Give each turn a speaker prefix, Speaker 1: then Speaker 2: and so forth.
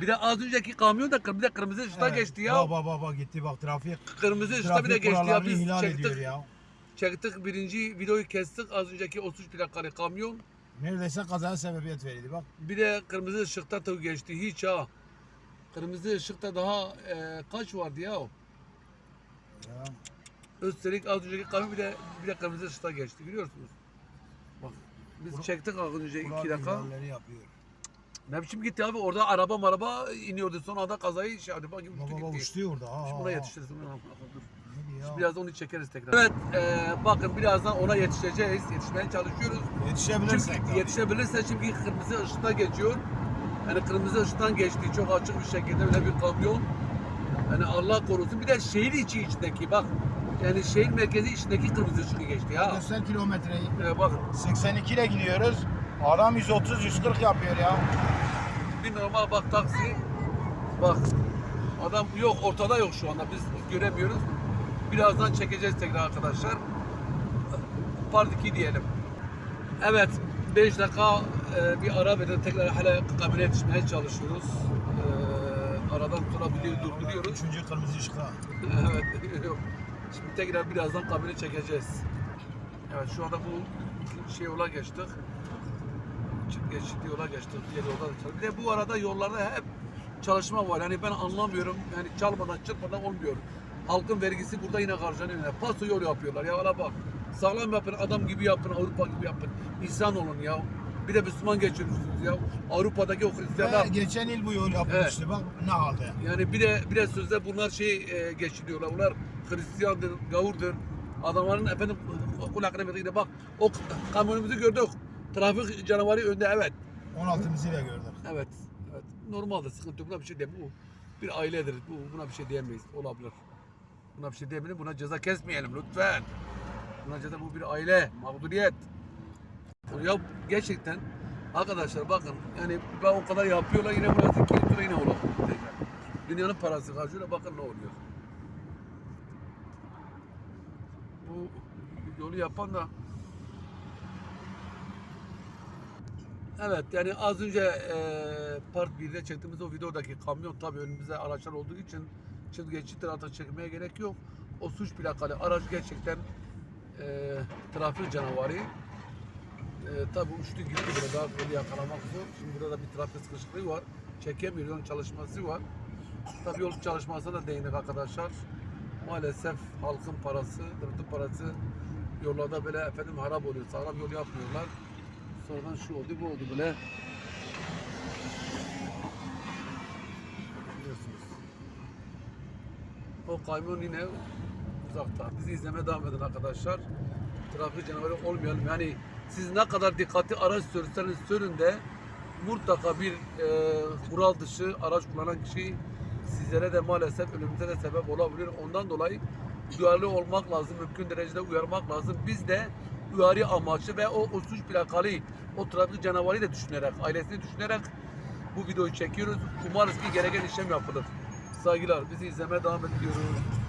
Speaker 1: Bir de az önceki kamyon da kır- bir de kırmızı ışıkta geçti ya.
Speaker 2: Bak bak bak bak gitti bak trafik.
Speaker 1: Kırmızı ışıkta bir de
Speaker 2: Trafik
Speaker 1: geçti ya.
Speaker 2: kurallarını
Speaker 1: Biz
Speaker 2: ihlal ediyor
Speaker 1: çektik,
Speaker 2: ya.
Speaker 1: çektik birinci videoyu kestik. Az önceki 33 plakalı kamyon.
Speaker 2: Neredeyse kazaya sebebiyet verildi bak.
Speaker 1: Bir de kırmızı ışıkta tabii geçti hiç ha. Kırmızı ışıkta daha e, kaç vardı ya?
Speaker 2: Ya.
Speaker 1: Üstelik az önceki kamyon bir de bir de kırmızı ışıkta geçti görüyorsunuz. Bak biz
Speaker 2: Bura-
Speaker 1: çektik az önce
Speaker 2: Kural
Speaker 1: iki dakika.
Speaker 2: yapıyor.
Speaker 1: Ne biçim gitti abi orada araba maraba iniyordu son anda kazayı şey hadi bak gibi uçtu
Speaker 2: baba
Speaker 1: gitti.
Speaker 2: uçtu orada. Ha,
Speaker 1: Şimdi ona yetişiriz. Dur.
Speaker 2: Ya?
Speaker 1: Biraz onu çekeriz tekrar. Evet e, bakın birazdan ona yetişeceğiz. Yetişmeye çalışıyoruz.
Speaker 2: Yetişebilirsek
Speaker 1: Çünkü
Speaker 2: tabii.
Speaker 1: yetişebilirse çünkü kırmızı ışıkta geçiyor. Yani kırmızı ışıktan geçti çok açık bir şekilde öyle bir kamyon. Yani Allah korusun bir de şehir içi içindeki bak. Yani şehir merkezi içindeki kırmızı ışığı geçti ya.
Speaker 2: Göster kilometreyi.
Speaker 1: E, bak
Speaker 2: 82 ile gidiyoruz. Adam 130-140 yapıyor ya.
Speaker 1: bir normal bak taksi. Bak adam yok ortada yok şu anda biz, göremiyoruz. Birazdan çekeceğiz tekrar arkadaşlar. Part 2 diyelim. Evet 5 dakika e, bir ara verip tekrar hala kabine yetişmeye çalışıyoruz. E, aradan videoyu durduruyoruz.
Speaker 2: Üçüncü kırmızı ışıkta.
Speaker 1: evet yok. Şimdi tekrar birazdan kabine çekeceğiz. Evet şu anda bu şey yola geçtik. Çık geçitli yola geçtik. Diğer yolda da. Bir de bu arada yollarda hep çalışma var. Yani ben anlamıyorum. Yani çalmadan çırpmadan olmuyor. Halkın vergisi burada yine harcanıyor. Yani paso yol yapıyorlar. Ya valla bak. Sağlam yapın, adam gibi yapın, Avrupa gibi yapın. İnsan olun ya. Bir de Müslüman geçiriyorsunuz ya. Avrupa'daki o Hristiyanlar
Speaker 2: geçen yıl bu yol yapılmıştı. Bak ne halde.
Speaker 1: yani bir de bir de sözde bunlar şey e, geçiriyorlar. Bunlar Hristiyandır, gavurdur. Adamların efendim kulaklarına bak o kamyonumuzu gördük. Trafik canavarı önde evet.
Speaker 2: 16'mızı ile gördük.
Speaker 1: Evet. Evet. Normaldir sıkıntı yok. Buna bir şey değil. Bu bir ailedir. Bu buna bir şey diyemeyiz. Olabilir. Buna bir şey diyemeyiz. Buna ceza kesmeyelim lütfen. Buna ceza bu bir aile. Mağduriyet. Ya gerçekten arkadaşlar bakın yani ben o kadar yapıyorlar yine burası 2 lira yine olur. Dünyanın parası harcıyorlar bakın ne oluyor. Bu yolu yapan da Evet yani az önce e, part 1'de çektiğimiz o videodaki kamyon tabii önümüzde araçlar olduğu için şimdi geçittir artık çekmeye gerek yok. O suç plakalı araç gerçekten e, trafik canavarı. E, tabii uçtu gitti böyle daha böyle yakalamak zor. Şimdi burada da bir trafik sıkışıklığı var. Çekemiyor yolun çalışması var. Tabii yol çalışmasına da değindik arkadaşlar. Maalesef halkın parası, devletin parası yollarda böyle efendim harap oluyor. Sağlam yol yapmıyorlar. Sonradan şu oldu bu oldu böyle. Biliyorsunuz. O kamyon yine uzakta. Bizi izlemeye devam edin arkadaşlar. Trafik canavarı olmayalım. Yani siz ne kadar dikkatli araç sürseniz sürün de mutlaka bir e, kural dışı araç kullanan kişi sizlere de maalesef ölümüze de sebep olabilir. Ondan dolayı duyarlı olmak lazım. Mümkün derecede uyarmak lazım. Biz de uyarı amaçlı ve o, o suç plakalı o trafik canavarı da düşünerek, ailesini düşünerek bu videoyu çekiyoruz. Umarız ki gereken işlem yapılır. Saygılar. Bizi izlemeye devam ediyoruz.